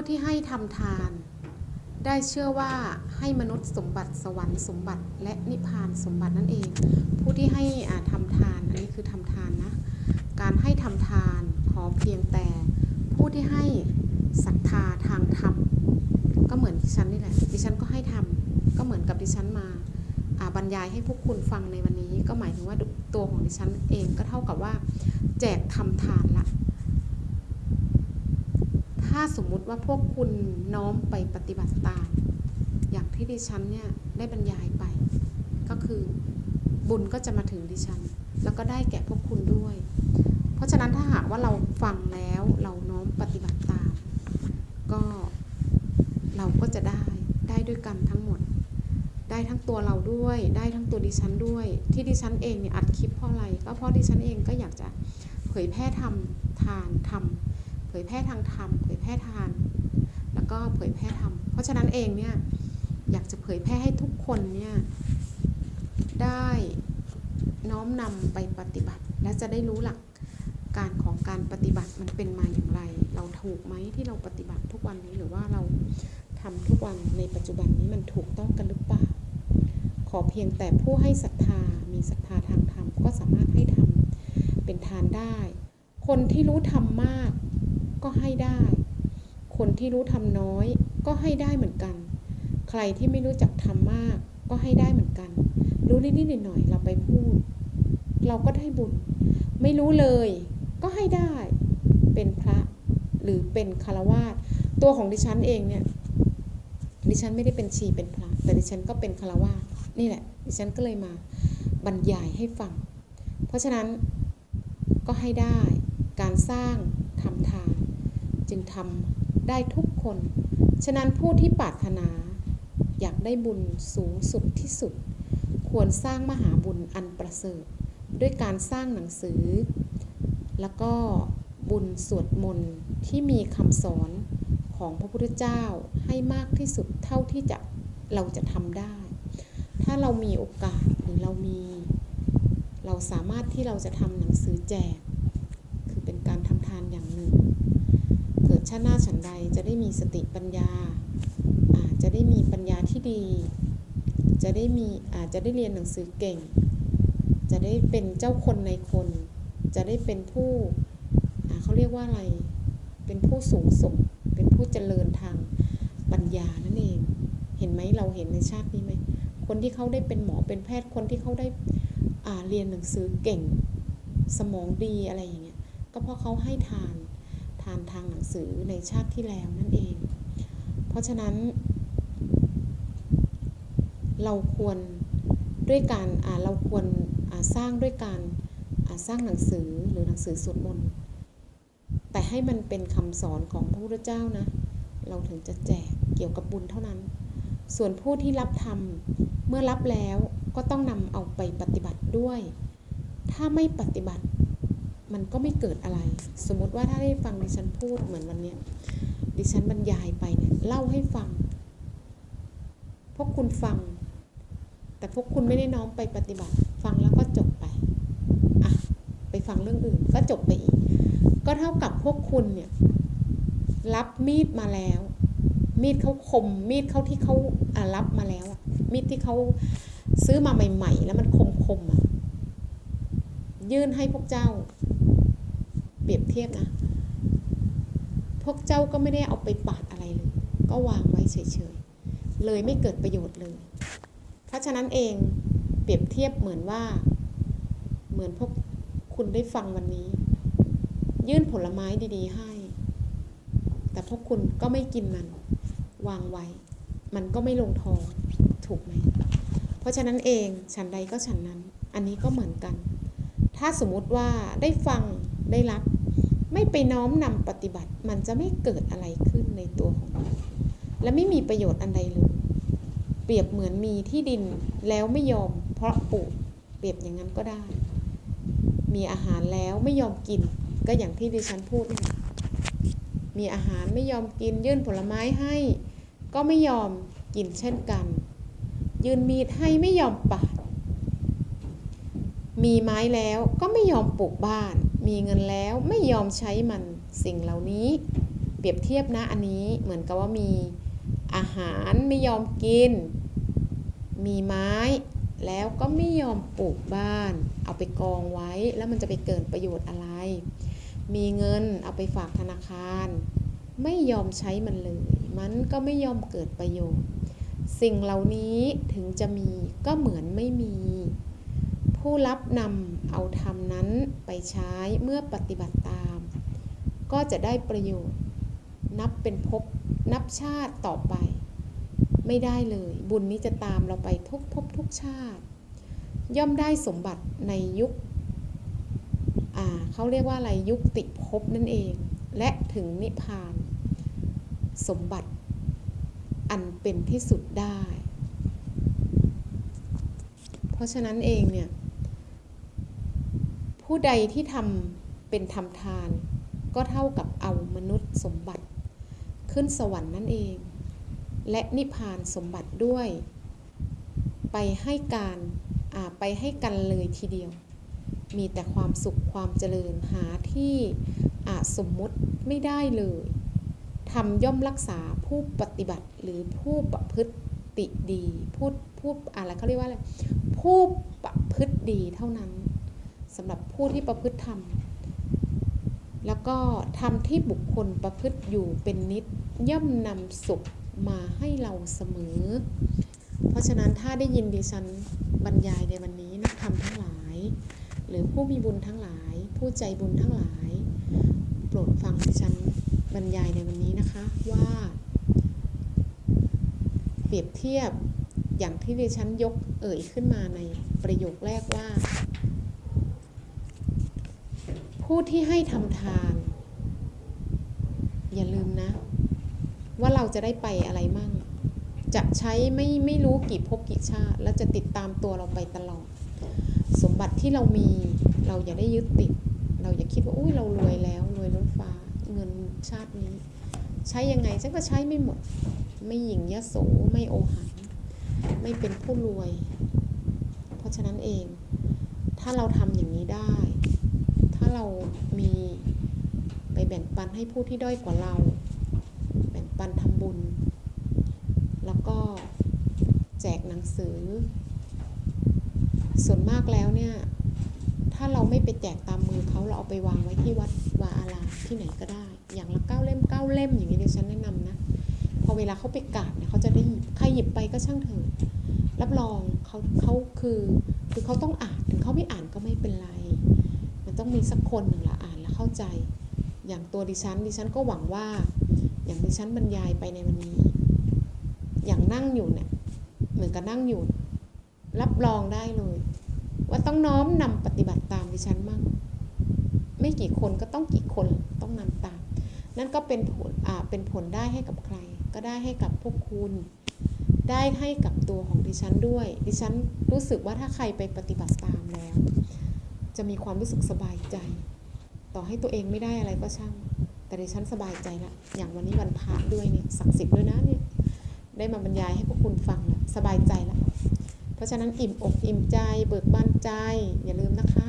ผู้ที่ให้ทำทาน ได้เชื่อว่าให้มนุษย์สมบัติสวรรค์สมบัติและนิพพานสมบัตินั่นเอง ผู้ที่ให้อาทำทานอันนี้คือทำทานนะ การให้ทำทานขอเพียงแต่ ผู้ที่ให้ศรัทธาทางธรรมก็เหมือนดิฉันนี่แหละดิฉันก็ให้ทำก็เหมือนกับดิฉันมาอ่าบรรยายให้พวกคุณฟังในวันนี้ ก็หมายถึงว่าตัวของดิฉันเองก็เท่ากับว่า แจกทำทานละ ถ้าสมมุติว่าพวกคุณน้อมไปปฏิบัติตาม อย่างที่ดิฉันเนี่ยได้บรรยายไป ก็คือบุญก็จะมาถึงดิฉัน แล้วก็ได้แก่พวกคุณด้วย เพราะฉะนั้นถ้าหากว่าเราฟังแล้วเราน้อมปฏิบัติตาม ก็เราก็จะได้ได้ด้วยกันทั้งหมด ได้ทั้งตัวเราด้วย ได้ทั้งตัวดิฉันด้วย ที่ดิฉันเองเนี่ยอัดคลิปเพราะอะไร ก็เพราะดิฉันเองก็อยากจะเผยแพร่ทำทานทำ เผยแพร่ทางธรรมเผยแพร่ทาน แล้วก็เผยแพร่ธรรม เพราะฉะนั้นเองเนี่ยอยากจะเผยแพร่ให้ทุกคนเนี่ยได้น้อมนำไปปฏิบัติ และจะได้รู้หลักการของการปฏิบัติมันเป็นมาอย่างไร เราถูกไหมที่เราปฏิบัติทุกวันนี้หรือว่าเราทำทุกวันในปัจจุบันนี้มันถูกต้องกันหรือเปล่า ขอเพียงแต่ผู้ให้ศรัทธามีศรัทธาทางธรรมก็สามารถให้ทำเป็นทานได้ คนที่รู้ธรรมมาก ก็ให้ได้ คนที่รู้ทำน้อย ก็ให้ได้เหมือนกัน ใครที่ไม่รู้จักทำมาก ก็ให้ได้เหมือนกัน รู้นิดๆหน่อยๆเราไปพูด เราก็ได้บุญ ไม่รู้เลย ก็ให้ได้ เป็นพระหรือเป็นคารวาสตัวของดิฉันเองเนี่ย ดิฉันไม่ได้เป็นชีเป็นพระ แต่ดิฉันก็เป็นคารวาสนี่แหละ ดิฉันก็เลยมาบรรยายให้ฟัง เพราะฉะนั้นก็ให้ได้การสร้างทำทาน จึงทำได้ทุกคน ฉะนั้นผู้ที่ปรารถนา อยากได้บุญสูงสุดที่สุด ควรสร้างมหาบุญอันประเสริฐ ด้วยการสร้างหนังสือ แล้วก็บุญสวดมนต์ที่มีคำสอนของพระพุทธเจ้าให้มากที่สุดเท่าที่จะเราจะทำได้ ถ้าเรามีโอกาสหรือเรามี เราสามารถที่เราจะทำหนังสือแจก คือเป็นการทำทานอย่างหนึ่ง ชาติหน้าฉันใดจะได้มีสติปัญญาอาจจะได้มีปัญญาที่ดี จะได้มีอาจจะได้เรียนหนังสือเก่ง จะได้เป็นเจ้าคนในคน จะได้เป็นผู้เขาเรียกว่าอะไร เป็นผู้สูงส่ง เป็นผู้เจริญทางปัญญานั่นเอง เห็นไหมเราเห็นในชาตินี้ไหม คนที่เขาได้เป็นหมอเป็นแพทย์ คนที่เขาได้อ่าเรียนหนังสือเก่ง สมองดีอะไรอย่างเงี้ย ก็เพราะเขาให้ทานานทางหนังสือในชาติที่แล้วนั่นเอง เพราะฉะนั้น เราควรด้วยการเราควรสร้างด้วยการสร้างหนังสือหรือหนังสือสวดมนต์แต่ให้มันเป็นคำสอนของพระพุทธเจ้านะ เราถึงจะแจกเกี่ยวกับบุญเท่านั้น ส่วนผู้ที่รับทำเมื่อรับแล้วก็ต้องนำเอาไปปฏิบัติด้วย ถ้าไม่ปฏิบัติ มันก็ไม่เกิดอะไร สมมติว่าถ้าได้ฟังดิฉันพูดเหมือนวันเนี้ยดิฉันบรรยายไปเนี่ยเล่าให้ฟัง พวกคุณฟัง แต่พวกคุณไม่ได้น้อมไปปฏิบัติ ฟังแล้วก็จบไปอะไปฟังเรื่องอื่นก็จบไปอีก ก็เท่ากับพวกคุณเนี่ยรับมีดมาแล้ว มีดเขาคม มีดเขาที่เขาอะรับมาแล้วอะมีดที่เขาซื้อมาใหม่ ๆ แล้วมันคมคมๆอะยื่นให้พวกเจ้า เปรียบเทียบนะ พวกเจ้าก็ไม่ได้เอาไปปาดอะไรเลย ก็วางไว้เฉยๆ เลยไม่เกิดประโยชน์เลย เพราะฉะนั้นเองเปรียบเทียบเหมือนว่า เหมือนพวกคุณได้ฟังวันนี้ ยื่นผลไม้ดีๆให้ แต่พวกคุณก็ไม่กินมัน วางไว้ มันก็ไม่ลงท้องถูกไหม เพราะฉะนั้นเองฉันใดก็ฉันนั้น อันนี้ก็เหมือนกัน ถ้าสมมติว่าได้ฟังได้รับ ไม่ไปน้อมนำปฏิบัติ มันจะไม่เกิดอะไรขึ้นในตัวของเรา และไม่มีประโยชน์อันใดเลย เปรียบเหมือนมีที่ดินแล้วไม่ยอมเพราะปลูก เปรียบอย่างนั้นก็ได้ มีอาหารแล้วไม่ยอมกิน ก็อย่างที่ดิฉันพูดนี่มีอาหารไม่ยอมกิน ยื่นผลไม้ให้ ก็ไม่ยอมกินเช่นกัน ยื่นมีดให้ไม่ยอมปาดมีไม้แล้วก็ไม่ยอมปลูกบ้าน มีเงินแล้วไม่ยอมใช้มันสิ่งเหล่านี้ เปรียบรียบเทียบนะอันนี้เหมือนกับว่ามีอาหารไม่ยอมกิน มีไม้แล้วก็ไม่ยอมปลูกบ้าน เอาไปกองไว้แล้วมันจะไปเกิดประโยชน์อะไร มีเงินเอาไปฝากธนาคาร ไม่ยอมใช้มันเลย มันก็ไม่ยอมเกิดประโยชน์ สิ่งเหล่านี้ถึงจะมีก็เหมือนไม่มี ผู้รับนำเอาธรรมนั้นไปใช้เมื่อปฏิบัติตาม ก็จะได้ประโยชน์ นับเป็นภพนับชาติต่อไป ไม่ได้เลย บุญนี้จะตามเราไปทุกภพทุกชาติ ย่อมได้สมบัติในยุคเขาเรียกว่าอะไรยุคติภพนั่นเอง และถึงนิพพาน สมบัติอันเป็นที่สุดได้ เพราะฉะนั้นเองเนี่ย ผู้ใดที่ทำเป็นทำทาน ก็เท่ากับเอามนุษย์สมบัติ ขึ้นสวรรค์นั่นเอง และนิพพานสมบัติด้วย ไปให้การไปให้กันเลยทีเดียว มีแต่ความสุขความเจริญหาที่อาสมมุติไม่ได้เลยทำย่อมรักษาผู้ปฏิบัติหรือผู้ประพฤติดี ผู้ผู้อะไรเขาเรียกว่าอะไรผู้ประพฤติดีเท่านั้น สำหรับผู้ที่ประพฤติธรรม แล้วก็ทำที่บุคคลประพฤติอยู่เป็นนิดย่อมนำสุขมาให้เราเสมอ เพราะฉะนั้นถ้าได้ยินดิฉันบรรยายในวันนี้นักธรรมทั้งหลาย หรือผู้มีบุญทั้งหลาย ผู้ใจบุญทั้งหลาย โปรดฟังดิฉันบรรยายในวันนี้นะคะว่า เปรียบเทียบอย่างที่ดิฉันยกเอ่ยขึ้นมาในประโยคแรกว่า ผู้ที่ให้ทำทาน อย่าลืมนะ ว่าเราจะได้ไปอะไรมั่ง จะใช้ไม่ไม่รู้กี่ภพกี่ชาติ แล้วจะติดตามตัวเราไปตลอด สมบัติที่เรามีเราอย่าได้ยึดติด เราอย่าคิดว่าอุ้ยเรารวยแล้วรวยล้นฟ้าเงินชาตินี้ ใช้ยังไงฉันก็ใช้ไม่หมด ไม่หยิ่งยโสไม่โอหังไม่เป็นผู้รวย เพราะฉะนั้นเอง ถ้าเราทำอย่างนี้ได้ ถ้าเรามีไปแบ่งปันให้ผู้ที่ด้อยกว่าเรา แบ่งปันทำบุญ แล้วก็แจกหนังสือ ส่วนมากแล้วเนี่ย ถ้าเราไม่ไปแจกตามมือเขาเราเอาไปวางไว้ที่วัดวาอารามที่ไหนก็ได้ อย่างละเก้าเล่มเก้าเล่มอย่างนี้ดิฉันแนะนำนะ พอเวลาเขาไปกราบเนี่ยเขาจะได้หยิบใครหยิบไปก็ช่างเถอะรับรองเขาเขาคือคือเขาต้องอ่านถึงเขาไม่อ่านก็ไม่เป็นไร ต้องมีสักคนหนึ่งละอ่านแล้วเข้าใจ อย่างตัวดิฉัน ดิฉันก็หวังว่า อย่างดิฉันบรรยายไปในวันนี้ อย่างนั่งอยู่เนี่ยเหมือนกับนั่งอยู่ รับรองได้เลย ว่าต้องน้อมนำปฏิบัติตามดิฉันมั่งไม่กี่คนก็ต้องกี่คนต้องนำตาม นั่นก็เป็นผลอ่าเป็นผลได้ให้กับใคร ก็ได้ให้กับพวกคุณ ได้ให้กับตัวของดิฉันด้วย ดิฉันรู้สึกว่าถ้าใครไปปฏิบัติตามแล้ว จะมีความรู้สึกสบายใจ ต่อให้ตัวเองไม่ได้อะไรก็ช่าง แต่ดิฉันสบายใจละอย่างวันนี้วันพระด้วยเนี่ยศักดิ์สิทธิ์ด้วยนะเนี่ยได้มาบรรยายให้พวกคุณฟังล้วสบายใจละเพราะฉะนั้นอิ่มอกอิ่มใจ เบิกบานใจ อย่าลืมนะคะ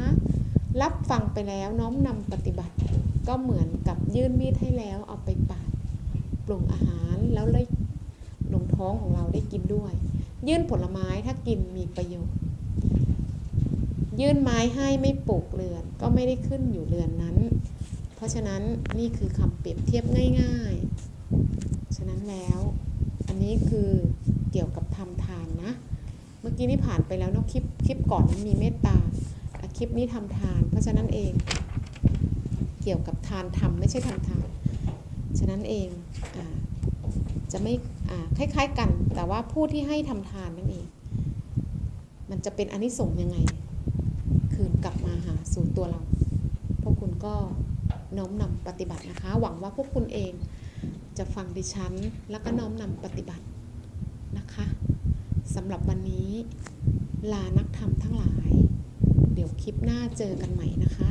รับฟังไปแล้วน้อมนำปฏิบัติ ก็เหมือนกับยื่นมีดให้แล้วเอาไปปาดปรุงอาหารแล้วเลยลงท้องของเราได้กินด้วย ยื่นผลไม้ถ้ากินมีประโยชน์ ยื่นไม้ให้ไม่ปลูกเรือน ก็ไม่ได้ขึ้นอยู่เรือนนั้น เพราะฉะนั้นนี่คือคำเปรียบเทียบง่าย ๆ ฉะนั้นแล้ว อันนี้คือเกี่ยวกับทำทานนะ เมื่อกี้นี่ผ่านไปแล้วเนาะคลิปคลิปก่อนนั้นมีเมตตาอะคลิปนี้ทำทาน เพราะฉะนั้นเองเกี่ยวกับทานทำไม่ใช่ทำทาน ฉะนั้นเองอจะไม่คล้าย ๆ กัน แต่ว่าผู้ที่ให้ทำทานนั่นเอง มันจะเป็นอนิสงส์ยังไง คืนกลับมาหา สู่ตัวเรา พวกคุณก็น้อมนำปฏิบัตินะคะ หวังว่าพวกคุณเองจะฟังดิฉัน แล้วก็น้อมนำปฏิบัตินะคะสำหรับวันนี้ลานักธรรมทั้งหลาย เดี๋ยวคลิปหน้าเจอกันใหม่นะคะ